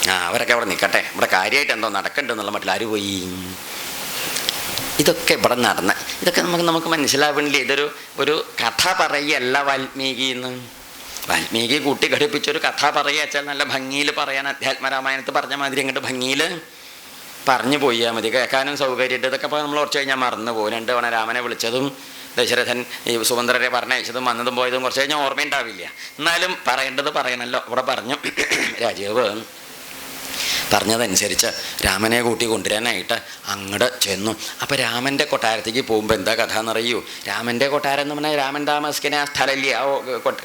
ആ അവരൊക്കെ അവിടെ നിൽക്കട്ടെ ഇവിടെ കാര്യമായിട്ട് എന്തോ നടക്കണ്ടെന്നുള്ള മട്ടിൽ ആര് പോയി? ഇതൊക്കെ ഇവിടെ നടന്ന്. ഇതൊക്കെ നമുക്ക് നമുക്ക് മനസ്സിലാവണില്ലേ ഇതൊരു ഒരു കഥ പറയല്ല വാൽമീകി എന്ന്. വാൽമീകി കൂട്ടി ഘടിപ്പിച്ചൊരു കഥ പറയുക നല്ല ഭംഗിയിൽ പറയാൻ അധ്യാത്മരാമായണത്ത് പറഞ്ഞ മാതിരി അങ്ങോട്ട് ഭംഗിയിൽ പറഞ്ഞു പോയാൽ മതി. കേൾക്കാനും സൗകര്യമായിട്ട്. ഇതൊക്കെ ഇപ്പോൾ നമ്മൾ കുറച്ച് കഴിഞ്ഞാൽ മറന്നു പോകും. രണ്ട് തവണ രാമനെ വിളിച്ചതും ദശരഥൻ ഈ സുമന്ത്രരെ പറഞ്ഞയച്ചതും വന്നതും പോയതും കുറച്ച് കഴിഞ്ഞാൽ ഓർമ്മയുണ്ടാവില്ല. എന്നാലും പറയേണ്ടത് പറയണല്ലോ. ഇവിടെ പറഞ്ഞു. രാജീവ്. പറഞ്ഞതനുസരിച്ച് രാമനെ കൂട്ടി കൊണ്ടുവരാനായിട്ട് അങ്ങോട്ട് ചെന്നു. അപ്പോൾ രാമന്റെ കൊട്ടാരത്തേക്ക് പോകുമ്പോൾ എന്താ കഥ എന്നറിയൂ രാമന്റെ കൊട്ടാരം എന്ന് പറഞ്ഞാൽ രാമൻ താമസിക്കുന്ന ആ സ്ഥലമില്ലേ ആ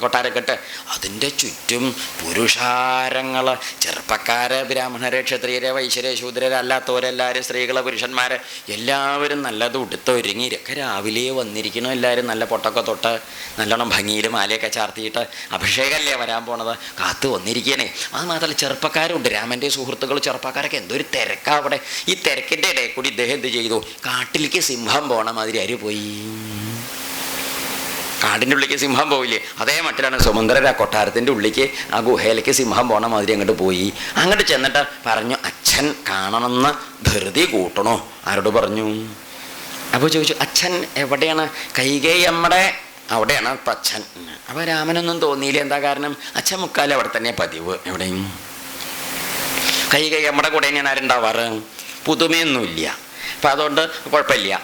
കൊട്ടാരക്കെട്ട്. അതിന്റെ ചുറ്റും പുരുഷാരങ്ങൾ ചെറുപ്പക്കാര് ബ്രാഹ്മണരെ ക്ഷത്രിയരെ വൈശ്യരെ ശൂദ്രരെ അല്ലാത്തവരെല്ലാവരും സ്ത്രീകളെ പുരുഷന്മാരെ എല്ലാവരും നല്ലത് ഉടുത്തൊരുങ്ങി ഒക്കെ രാവിലെ വന്നിരിക്കണം എല്ലാവരും നല്ല പൊട്ടൊക്കെ തൊട്ട് നല്ലോണം ഭംഗിയിൽ മാലയൊക്കെ ചാർത്തിയിട്ട് അഭിഷേകമല്ലേ വരാൻ പോണത്? കാത്തു വന്നിരിക്കണേ അത് മാത്രമല്ല ചെറുപ്പക്കാരുണ്ട്. രാമന്റെ സുഹൃത്തുക്കൾ ചെറുപ്പക്കാരൊക്കെ എന്തൊരു തിരക്കാ അവിടെ. ഈ തിരക്കിന്റെ ഇടയിൽ കൂടി ഇദ്ദേഹം എന്ത് ചെയ്തു? കാട്ടിലേക്ക് സിംഹം പോണ മാതിരി അരി പോയി. കാടിന്റെ ഉള്ളിലേക്ക് സിംഹം പോയില്ലേ അതേ മട്ടിലാണ് സുമന്ത്രര കൊട്ടാരത്തിന്റെ ഉള്ളിലേക്ക് ആ ഗുഹയിലേക്ക് സിംഹം പോണ മാതിരി അങ്ങോട്ട് പോയി. അങ്ങോട്ട് ചെന്നിട്ട് പറഞ്ഞു അച്ഛൻ കാണണമെന്ന് ധൃതി കൂട്ടണോ? ആരോട് പറഞ്ഞു. അപ്പോൾ ചോദിച്ചു അച്ഛൻ എവിടെയാണ്? കൈകൈ അമ്മടെ അവിടെയാണ് അച്ഛൻ അപ്പോൾ രാമനൊന്നും തോന്നിയില്ല എന്താ കാരണം? അച്ഛൻ മുക്കാലം അവിടെ തന്നെ പതിവ് എവിടെയും. കൈ കൈ നമ്മുടെ കൂടെ തന്നെയാണ് ആരുണ്ടാവാറ് പുതുമയൊന്നുമില്ല. അപ്പം അതുകൊണ്ട് കുഴപ്പമില്ല.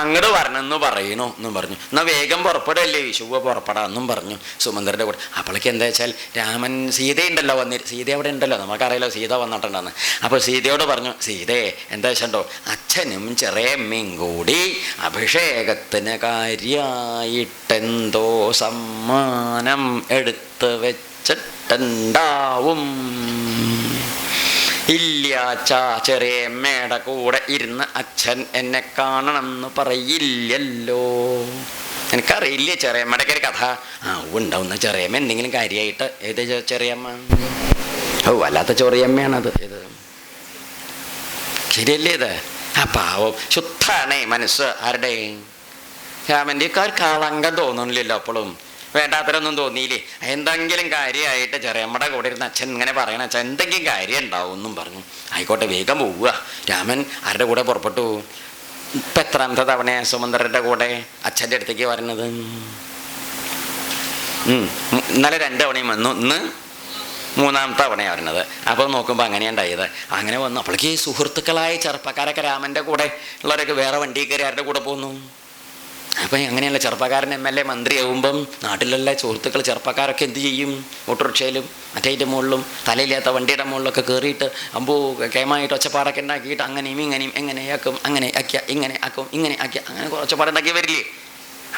അങ്ങോട്ട് വരണമെന്ന് പറയണു എന്നും പറഞ്ഞു. എന്നാൽ വേഗം പുറപ്പെടല്ലേ വിഷുവ പുറപ്പെടാമെന്നും പറഞ്ഞു സുമന്ദ്രന്റെ കൂടെ. അപ്പോഴേക്ക് എന്താ വെച്ചാൽ രാമൻ സീതയുണ്ടല്ലോ വന്നി സീത അവിടെ ഉണ്ടല്ലോ നമുക്കറിയാലോ സീത വന്നിട്ടുണ്ടെന്ന്. അപ്പോൾ സീതയോട് പറഞ്ഞു സീതയെ എന്താ വെച്ചോ അച്ഛനും ചെറിയമ്മയും കൂടി അഭിഷേകത്തിന് കാര്യമായിട്ടെന്തോ സമ്മാനം എടുത്ത് വെച്ചിട്ടുണ്ടാവും. ഇല്ല അച്ഛാ ചെറിയമ്മയുടെ കൂടെ ഇരുന്ന് അച്ഛൻ എന്നെ കാണണം എന്ന് പറയില്ലല്ലോ. എനിക്കറിയില്ല ചെറിയമ്മയുടെ ഒരു കഥ. ആ ഉണ്ടാവുന്ന ചെറിയമ്മ എന്തെങ്കിലും കാര്യമായിട്ട് ഏത് ചെറിയമ്മ? ഓ വല്ലാത്ത ചെറിയമ്മയാണത്. ഇത് ശരിയല്ലേ ഇത്? ആ പാവം. ശുദ്ധാണേ മനസ്സ് ആരുടെ രാമന്റെയൊക്കെ ഒരു കളങ്കം തോന്നുന്നില്ലല്ലോ അപ്പോഴും. വേണ്ടാത്തരൊന്നും തോന്നിയില്ലേ? എന്തെങ്കിലും കാര്യമായിട്ട് ചെറിയമ്മയുടെ കൂടെ ഇരുന്ന് അച്ഛൻ ഇങ്ങനെ പറയണ അച്ഛൻ എന്തെങ്കിലും കാര്യം ഉണ്ടാവും എന്നും പറഞ്ഞു. ആയിക്കോട്ടെ വേഗം പോവുക. രാമൻ ആരുടെ കൂടെ പുറപ്പെട്ടു? ഇപ്പം എത്രാമത്തെ തവണയാണ് സുമന്ത്രരുടെ കൂടെ അച്ഛന്റെ അടുത്തേക്ക് വരുന്നത് ഉം. ഇന്നലെ രണ്ട് തവണയും വന്നു. ഇന്ന് മൂന്നാമത്തെ തവണയാണ് വരുന്നത് അപ്പോൾ നോക്കുമ്പോൾ അങ്ങനെയാണ് ഉണ്ടായത്. അങ്ങനെ വന്നു. അപ്പോഴേക്ക് സുഹൃത്തുക്കളായ ചെറുപ്പക്കാരൊക്കെ രാമന്റെ കൂടെ ഉള്ളവരൊക്കെ വേറെ വണ്ടി കയറി ആരുടെ കൂടെ പോകുന്നു അപ്പം അങ്ങനെയല്ല ചെറുപ്പക്കാരൻ എം എൽ എ മന്ത്രിയാവുമ്പം നാട്ടിലുള്ള സുഹൃത്തുക്കൾ ചെറുപ്പക്കാരൊക്കെ എന്ത് ചെയ്യും? ഓട്ടോറിക്ഷയിലും മറ്റേതിന്റെ മുകളിലും തലയില്ലാത്ത വണ്ടിയുടെ മുകളിലൊക്കെ കയറിയിട്ട് അമ്പോ കേമായിട്ട് ഒച്ചപ്പാടൊക്കെ ഉണ്ടാക്കിയിട്ട് അങ്ങനെയും ഇങ്ങനെയും എങ്ങനെയാക്കും അങ്ങനെ ആക്കിയ ഇങ്ങനെ ആക്കും ഇങ്ങനെ ആക്കിയ അങ്ങനെ ഒച്ചപ്പാടുണ്ടാക്കി വരില്ലേ?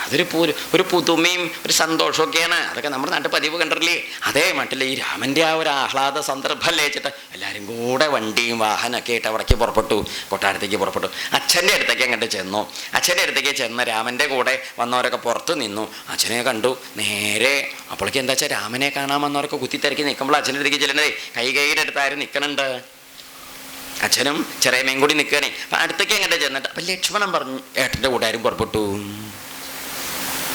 അതൊരു പൂര് ഒരു പുതുമയും ഒരു സന്തോഷമൊക്കെയാണ്. അതൊക്കെ നമ്മുടെ നാട്ടിൽ പതിവ് കണ്ടിട്ടില്ലേ? അതേ മട്ടില്ല ഈ രാമന്റെ ആ ഒരു ആഹ്ലാദ സന്ദർഭമല്ലേ വെച്ചിട്ട് എല്ലാവരും കൂടെ വണ്ടിയും വാഹനമൊക്കെ ആയിട്ട് അവിടേക്ക് പുറപ്പെട്ടു. കൊട്ടാരത്തേക്ക് പുറപ്പെട്ടു. അച്ഛന്റെ അടുത്തേക്ക് അങ്ങോട്ട് ചെന്നു. അച്ഛന്റെ അടുത്തേക്ക് ചെന്ന് രാമന്റെ കൂടെ വന്നവരൊക്കെ പുറത്ത് നിന്നു. അച്ഛനെ കണ്ടു. നേരെ അപ്പോഴേക്ക് എന്താ വെച്ചാൽ രാമനെ കാണാൻ വന്നവരൊക്കെ കുത്തിത്തിരക്കി നിൽക്കുമ്പോൾ അച്ഛന്റെ അടുത്തേക്ക് ചെല്ലണേ കൈ കൈയുടെ അടുത്ത് ആരും നിൽക്കണുണ്ട് അച്ഛനും ചെറിയ കൂടി നിൽക്കണേ അപ്പം അടുത്തേക്ക് അങ്ങോട്ട് ചെന്നിട്ട് അപ്പം ലക്ഷ്മണൻ പറഞ്ഞു ഏട്ടന്റെ കൂടെ ആരും പുറപ്പെട്ടു.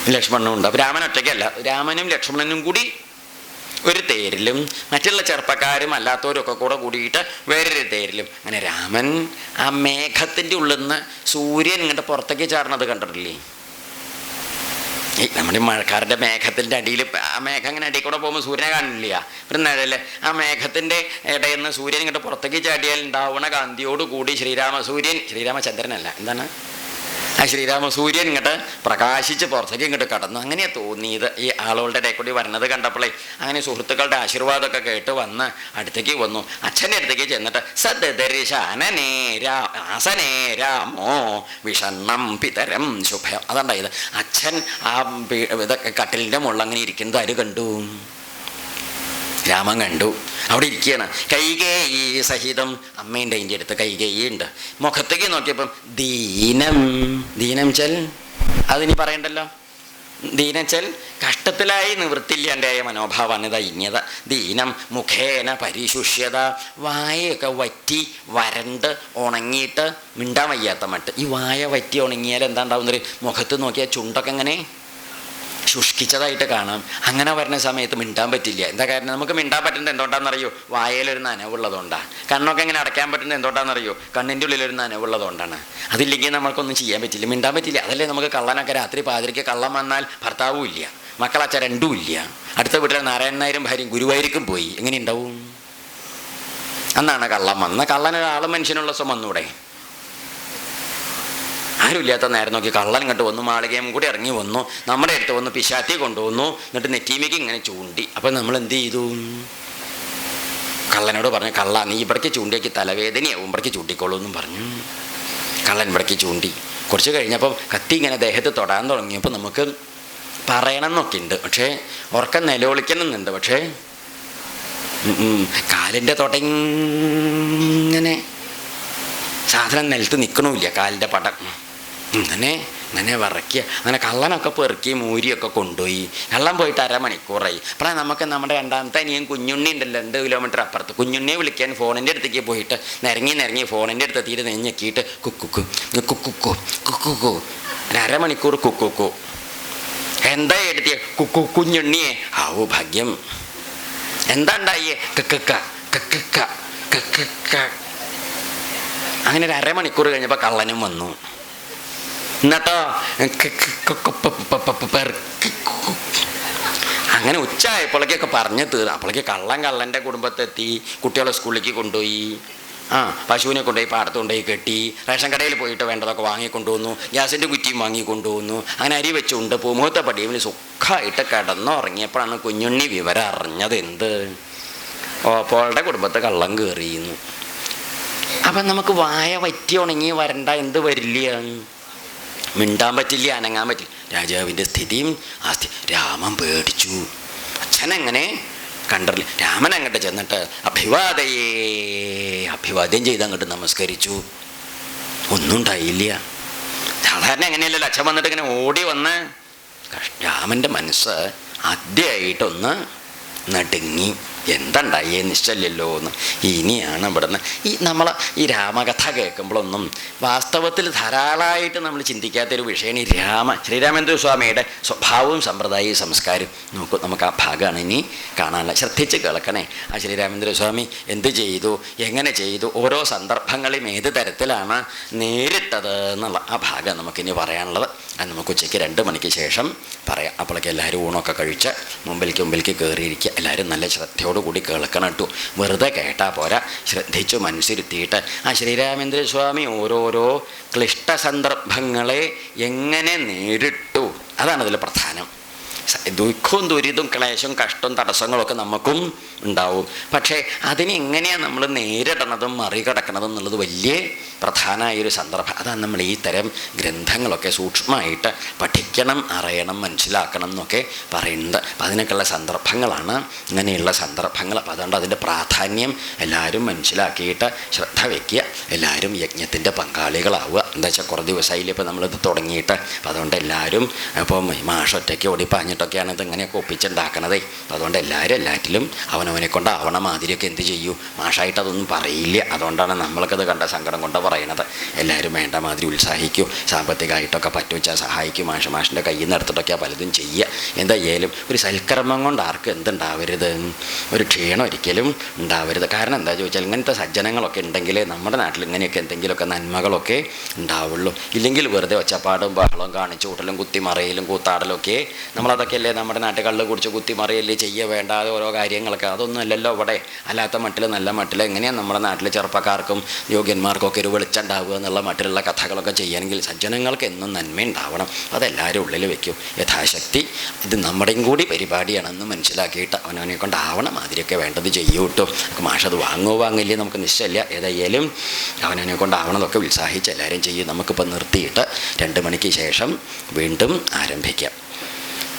ലക്ഷ്മണനും ഉണ്ട്. രാമൻ ഒറ്റയ്ക്കല്ല. രാമനും ലക്ഷ്മണനും കൂടി ഒരു തേരിലും മറ്റുള്ള ചെറുപ്പക്കാരും അല്ലാത്തവരൊക്കെ കൂടെ കൂടിയിട്ട് വേറൊരു തേരിലും. അങ്ങനെ രാമൻ ആ മേഘത്തിന്റെ ഉള്ളിൽ നിന്ന് സൂര്യൻ ഇങ്ങോട്ട് പുറത്തേക്ക് ചാടുന്നത് കണ്ടിട്ടില്ലേ? ഈ നമ്മുടെ മഴക്കാരുടെ മേഘത്തിന്റെ അടിയിൽ ആ മേഘം ഇങ്ങനെ അടിയിൽ കൂടെ പോകുമ്പോൾ സൂര്യനെ കാണില്ല? ഒരു നിഴൽ. ആ മേഘത്തിന്റെ ഇടയിൽ നിന്ന് സൂര്യൻ ഇങ്ങോട്ട് പുറത്തേക്ക് ചാടിയാൽ ഉണ്ടാവുന്ന കാന്തിയോട് കൂടി ശ്രീരാമ സൂര്യൻ ശ്രീരാമചന്ദ്രനല്ല. എന്താണ്? ആ ശ്രീരാമ സൂര്യൻ ഇങ്ങോട്ട് പ്രകാശിച്ച് പുറത്തേക്ക് ഇങ്ങോട്ട് കടന്നു. അങ്ങനെയാണ് തോന്നിയത്. ഈ ആളുകളുടെ ഇടയിൽ കൂടി വരുന്നത് കണ്ടപ്പോഴേ അങ്ങനെ സുഹൃത്തുക്കളുടെ ആശീർവാദമൊക്കെ കേട്ട് വന്ന് അടുത്തേക്ക് വന്നു. അച്ഛന്റെ അടുത്തേക്ക് ചെന്നിട്ട് രാമോ വിഷണ്ണം പിതരം ശുഭം. അതുണ്ടായത്. അച്ഛൻ ആ ഇതൊക്കെ കട്ടിലിന്റെ മുകളിൽ അങ്ങനെ ഇരിക്കുന്നത് ആര് കണ്ടു? രാമൻ കണ്ടു. അവിടെ ഇരിക്കുകയാണ്. കൈകേയി സഹിതം അമ്മേന്റെ അതിന്റെ അടുത്ത് കൈകേയി ഉണ്ട് മുഖത്തേക്ക് നോക്കിയപ്പം ദീനം. ദീനം ചെൽ. അതിനി പറയണ്ടല്ലോ? ദീനച്ചൽ കഷ്ടത്തിലായി നിവൃത്തില്ലാണ്ടായ മനോഭാവമാണ് ദൈന്യത ദീനം മുഖേന പരിശുഷ്യത. വായയൊക്കെ വറ്റി വരണ്ട് ഉണങ്ങിയിട്ട് മിണ്ടാൻ വയ്യാത്ത മട്ട്. ഈ വായ വറ്റി ഉണങ്ങിയാൽ എന്താ ഉണ്ടാവുന്നൊരു മുഖത്ത് നോക്കിയാൽ ചുണ്ടൊക്കെ എങ്ങനെ ശുഷ്കിച്ചതായിട്ട് കാണാം. അങ്ങനെ വരുന്ന സമയത്ത് മിണ്ടാൻ പറ്റില്ല. എന്താ കാരണം നമുക്ക് മിണ്ടാൻ പറ്റുന്നത് എന്തുകൊണ്ടാണെന്നറിയോ? വായയിലൊരു നനവുള്ളതുകൊണ്ടാണ് കണ്ണൊക്കെ എങ്ങനെ അടയ്ക്കാൻ പറ്റുന്നത് എന്തുകൊണ്ടാണെന്നറിയോ? കണ്ണിന്റെ ഉള്ളിലൊരു നനവുള്ളതുകൊണ്ടാണ്. അതില്ലെങ്കിൽ നമ്മൾക്കൊന്നും ചെയ്യാൻ പറ്റില്ല. മിണ്ടാൻ പറ്റില്ല. അതല്ലേ നമുക്ക് കള്ളനൊക്കെ രാത്രി പാതിരിക്ക് കള്ളം വന്നാൽ ഭർത്താവും ഇല്ല. മക്കളച്ച രണ്ടും ഇല്ല. അടുത്ത വീട്ടിലെ നാരായണൻ നായരും ഭാര്യയും ഗുരുവായൂരിക്കും പോയി. എങ്ങനെ ഉണ്ടാവും? അന്നാണ് കള്ളം വന്ന കള്ളനൊരാളും മനുഷ്യനുള്ള സ്വം വന്നൂടെ? ആരുമില്ലാത്ത നേരം നോക്കി കള്ളൻ ഇങ്ങോട്ട് വന്നു മാളികയും കൂടി ഇറങ്ങി വന്നു. നമ്മുടെ അടുത്ത് വന്ന് പിശാത്തി കൊണ്ടുവന്നു. എന്നിട്ട് നെറ്റീമയ്ക്ക് ഇങ്ങനെ ചൂണ്ടി. അപ്പം നമ്മൾ എന്ത് ചെയ്തു? കള്ളനോട് പറഞ്ഞു കള്ള നീ ഇവിടേക്ക് ചൂണ്ടിയാക്കി തലവേദനയാവും. ഇവിടേക്ക് ചൂണ്ടിക്കോളൂ എന്നും പറഞ്ഞു. കള്ളൻ ഇവിടേക്ക് ചൂണ്ടി. കുറച്ച് കഴിഞ്ഞപ്പം കത്തി ഇങ്ങനെ ദേഹത്ത് തൊടാൻ തുടങ്ങിയപ്പോൾ നമുക്ക് പറയണം എന്നൊക്കെ ഉണ്ട്. പക്ഷേ ഉറക്കം നിലവിളിക്കണമെന്നുണ്ട് പക്ഷേ കാലിന്റെ തൊടങ്ങനെ സാധനം നിലത്ത് നിൽക്കണമില്ല. കാലിന്റെ പടം. ഇങ്ങനെ അങ്ങനെ വിറയ്ക്കുക. അങ്ങനെ കള്ളനൊക്കെ പെറുക്കി മൂരിയൊക്കെ കൊണ്ടുപോയി. കള്ളൻ പോയിട്ട് അരമണിക്കൂറായി. അപ്പോഴാണ് നമുക്ക് നമ്മുടെ രണ്ടാമത്തെ അനിയൻ കുഞ്ഞുണ്ണി ഉണ്ടല്ലോ രണ്ട് കിലോമീറ്റർ അപ്പുറത്ത്? കുഞ്ഞുണ്ണിയെ വിളിക്കാൻ ഫോണിന്റെ അടുത്തേക്ക് പോയിട്ട് നിരങ്ങി നിരങ്ങി ഫോണിന്റെ അടുത്ത് തീരെ നെഞ്ഞക്കിയിട്ട് കുക്കുക്കു കുക്കുക്കു കുക്കുക്കു അരമണിക്കൂർ കുക്കുക്കു എന്താ എടുത്തിയ? കുക്കു കുഞ്ഞുണ്ണിയെ. ആവു ഭാഗ്യം. എന്താ ഉണ്ടായേ കക്കക്ക കക്കക്ക കക്കക്ക അങ്ങനെ ഒരു അരമണിക്കൂർ കഴിഞ്ഞപ്പോൾ കള്ളനും വന്നു. എന്നിട്ടോ? അങ്ങനെ ഉച്ചയായപ്പോഴേക്കൊക്കെ പറഞ്ഞു തീർ അപ്പോഴേക്ക് കള്ളൻ കള്ളന്റെ കുടുംബത്തെത്തി കുട്ടികളെ സ്കൂളിലേക്ക് കൊണ്ടുപോയി. ആ പശുവിനെ കൊണ്ടുപോയി പാടത്ത് കൊണ്ടുപോയി കെട്ടി റേഷൻ കടയിൽ പോയിട്ട് വേണ്ടതൊക്കെ വാങ്ങിക്കൊണ്ടുവന്നു ഗ്യാസിന്റെ കുറ്റിയും വാങ്ങിക്കൊണ്ടുവന്നു. അങ്ങനെ അരി വെച്ചുകൊണ്ട് പൂമുഖത്തെ പടിയിൽ സുഖമായിട്ട് കിടന്നുറങ്ങിയപ്പോഴാണ് കുഞ്ഞുണ്ണി വിവരം അറിഞ്ഞത് എന്ത്? ഓപ്പോളുടെ കുടുംബത്തെ കള്ളം കയറിയിരുന്നു. അപ്പം നമുക്ക് വായ വറ്റി ഉണങ്ങി വരണ്ട എന്ത് വരില്ല? മിണ്ടാൻ പറ്റില്ല അനങ്ങാൻ പറ്റില്ല. രാജാവിന്റെ സ്ഥിതിയും ആ രാമൻ പേടിച്ചു. അച്ഛനങ്ങനെ കണ്ടറില്ല രാമൻ അങ്ങോട്ട് ചെന്നിട്ട് അഭിവാദയേ അഭിവാദ്യം ചെയ്ത് അങ്ങോട്ട് നമസ്കരിച്ചു. ഒന്നും ഉണ്ടായില്ല. സാധാരണ എങ്ങനെയല്ലല്ലോ അച്ഛൻ വന്നിട്ട് ഇങ്ങനെ ഓടി വന്ന്? രാമന്റെ മനസ്സ് ആദ്യമായിട്ടൊന്ന് നടുങ്ങി. എന്തുണ്ടായേ നിശ്ചല്ലല്ലോ എന്ന് ഇനിയാണ് ഇവിടുന്ന് ഈ നമ്മൾ ഈ രാമകഥ കേൾക്കുമ്പോഴൊന്നും വാസ്തവത്തിൽ ധാരാളമായിട്ട് നമ്മൾ ചിന്തിക്കാത്തൊരു വിഷയമാണ് ഈ രാമ. ശ്രീരാമേന്ദ്ര സ്വാമിയുടെ സ്വഭാവവും സമ്പ്രദായവും സംസ്കാരവും. നോക്കൂ നമുക്ക് ആ ഭാഗമാണ് ഇനി കാണാനുള്ള. ശ്രദ്ധിച്ച് കേൾക്കണേ. ആ ശ്രീരാമേന്ദ്ര സ്വാമി എന്ത് ചെയ്തു? എങ്ങനെ ചെയ്തു? ഓരോ സന്ദർഭങ്ങളും ഏത് തരത്തിലാണ് നേരിട്ടത് എന്നുള്ള ആ ഭാഗം നമുക്കിനി പറയാനുള്ളത്. അത് നമുക്ക് ഉച്ചയ്ക്ക് രണ്ട് മണിക്ക് ശേഷം പറയാം. അപ്പോഴേക്ക് എല്ലാവരും ഊണൊക്കെ കഴിച്ച് മുമ്പിലേക്ക് മുമ്പിലേക്ക് കയറിയിരിക്കുക. എല്ലാവരും നല്ല ശ്രദ്ധയോടുകൂടി കേൾക്കണം കേട്ടോ വെറുതെ കേട്ടാൽ പോരാ. ശ്രദ്ധിച്ചു മനസ്സിരുത്തിയിട്ട്. ആ ശ്രീരാമേന്ദ്ര സ്വാമി ഓരോരോ ക്ലിഷ്ട സന്ദർഭങ്ങളെ എങ്ങനെ നേരിട്ടു? അതാണ് അതിൽ പ്രധാനം. ദുഃഖവും ദുരിതവും ക്ലേശവും കഷ്ടവും തടസ്സങ്ങളൊക്കെ നമുക്കും ഉണ്ടാവും. പക്ഷേ അതിനെങ്ങനെയാണ് നമ്മൾ നേരിടണതും മറികടക്കണതും എന്നുള്ളത് വലിയ പ്രധാനമായൊരു സന്ദർഭം. അതാണ് നമ്മൾ ഈ തരം ഗ്രന്ഥങ്ങളൊക്കെ സൂക്ഷ്മമായിട്ട് പഠിക്കണം അറിയണം മനസ്സിലാക്കണം എന്നൊക്കെ പറയുന്നത്. അപ്പം അതിനൊക്കെയുള്ള സന്ദർഭങ്ങളാണ് ഇങ്ങനെയുള്ള സന്ദർഭങ്ങൾ. അപ്പം അതുകൊണ്ട് അതിന്റെ പ്രാധാന്യം എല്ലാവരും മനസ്സിലാക്കിയിട്ട് ശ്രദ്ധ വയ്ക്കുക എല്ലാവരും യജ്ഞത്തിന്റെ പങ്കാളികളാവുക. എന്താ വെച്ചാൽ കുറേ ദിവസമായില്ലേ ഇപ്പോൾ നമ്മളിത് തുടങ്ങിയിട്ട്. അപ്പം അതുകൊണ്ട് എല്ലാവരും ഇപ്പം മാഷൊറ്റയ്ക്ക് ഓടിപ്പാഞ്ഞിട്ടൊക്കെയാണ് ഇത് ഇങ്ങനെയൊക്കെ ഒപ്പിച്ചുണ്ടാക്കണതേ. അതുകൊണ്ട് എല്ലാവരും എല്ലാറ്റിലും അവനവനെ കൊണ്ട് ആവണ മാതിരിയൊക്കെ എന്ത് ചെയ്യൂ? മാഷായിട്ട് അതൊന്നും പറയില്ല. അതുകൊണ്ടാണ് നമ്മൾക്കത് കണ്ട സങ്കടം കൊണ്ട് പറയണത്. എല്ലാവരും വേണ്ട മാതിരി ഉത്സാഹിക്കൂ. സാമ്പത്തികമായിട്ടൊക്കെ പറ്റുവെച്ചാൽ സഹായിക്കും. മാഷ മാഷിന്റെ കയ്യിൽ നിന്ന് എടുത്തിട്ടൊക്കെ പലതും ചെയ്യുക എന്തായാലും ഒരു സൽക്കർമ്മം കൊണ്ട് ആർക്കും എന്തുണ്ടാവരുത്? ഒരു ക്ഷീണം ഒരിക്കലും ഉണ്ടാവരുത്. കാരണം എന്താ ചോദിച്ചാൽ ഇങ്ങനത്തെ സജ്ജനങ്ങളൊക്കെ ഉണ്ടെങ്കിൽ നമ്മുടെ നാട്ടിൽ ഇങ്ങനെയൊക്കെ എന്തെങ്കിലുമൊക്കെ നന്മകളൊക്കെ ഉണ്ടാവുള്ളൂ. ഇല്ലെങ്കിൽ വെറുതെ ഒച്ചപ്പാടും ബഹളവും കാണിച്ചു കൂട്ടലും കുത്തിമറയിലും കൂത്താടലും ഒക്കെ നമ്മളതൊക്കെയല്ലേ നമ്മുടെ നാട്ടിൽ കള്ള് കുടിച്ച് കുത്തിമറയല്ലേ ചെയ്യ വേണ്ടാതെ ഓരോ കാര്യങ്ങളൊക്കെ. അതൊന്നും അല്ലല്ലോ ഇവിടെ. അല്ലാത്ത മട്ടിൽ നല്ല മട്ടിൽ എങ്ങനെയാണ് നമ്മുടെ നാട്ടിലെ ചെറുപ്പക്കാർക്കും യോഗ്യന്മാർക്കൊക്കെ ഒരു വെളിച്ചം ഉണ്ടാവുക എന്നുള്ള മട്ടിലുള്ള കഥകളൊക്കെ ചെയ്യണമെങ്കിൽ സജ്ജനങ്ങൾക്ക് എന്നും നന്മയുണ്ടാവണം അതെല്ലാവരും ഉള്ളിൽ വയ്ക്കും യഥാശക്തി ഇത് നമ്മുടെയും കൂടി പരിപാടിയാണെന്ന് മനസ്സിലാക്കിയിട്ട് അവനവനെ കൊണ്ടാവണം. മാതിരിയൊക്കെ വേണ്ടത് ചെയ്യൂ കേട്ടോ. മാഷത് വാങ്ങുമോ വാങ്ങില്ലേ നമുക്ക് നിശ്ചയമില്ല. ഏതായാലും അവനവനെ കൊണ്ടാവണതൊക്കെ ഉത്സാഹിച്ച് എല്ലാവരും ചെയ്യും. നമുക്കിപ്പോൾ നിർത്തിയിട്ട് രണ്ട് മണിക്ക് ശേഷം വീണ്ടും ആരംഭിക്കാം.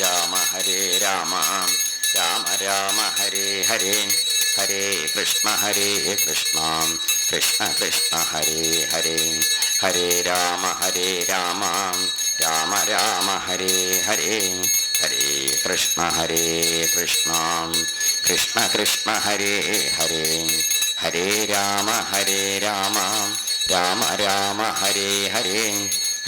രാമ ഹരേ രാമ. രാമ രാമ ഹരേ ഹരേ. ഹരേ കൃഷ്ണ ഹരേ കൃഷ്ണ. കൃഷ്ണ കൃഷ്ണ ഹരേ ഹരേ. ഹരേ രാമ ഹരേ രാമ. രാമ രാമ ഹരേ ഹരേ. ഹരേ കൃഷ്ണ ഹരേ കൃഷ്ണ. കൃഷ്ണ കൃഷ്ണ ഹരേ ഹരേ. ഹരേ രാമ ഹരേ രാമ. രാമ രാമ ഹരേ ഹരേ.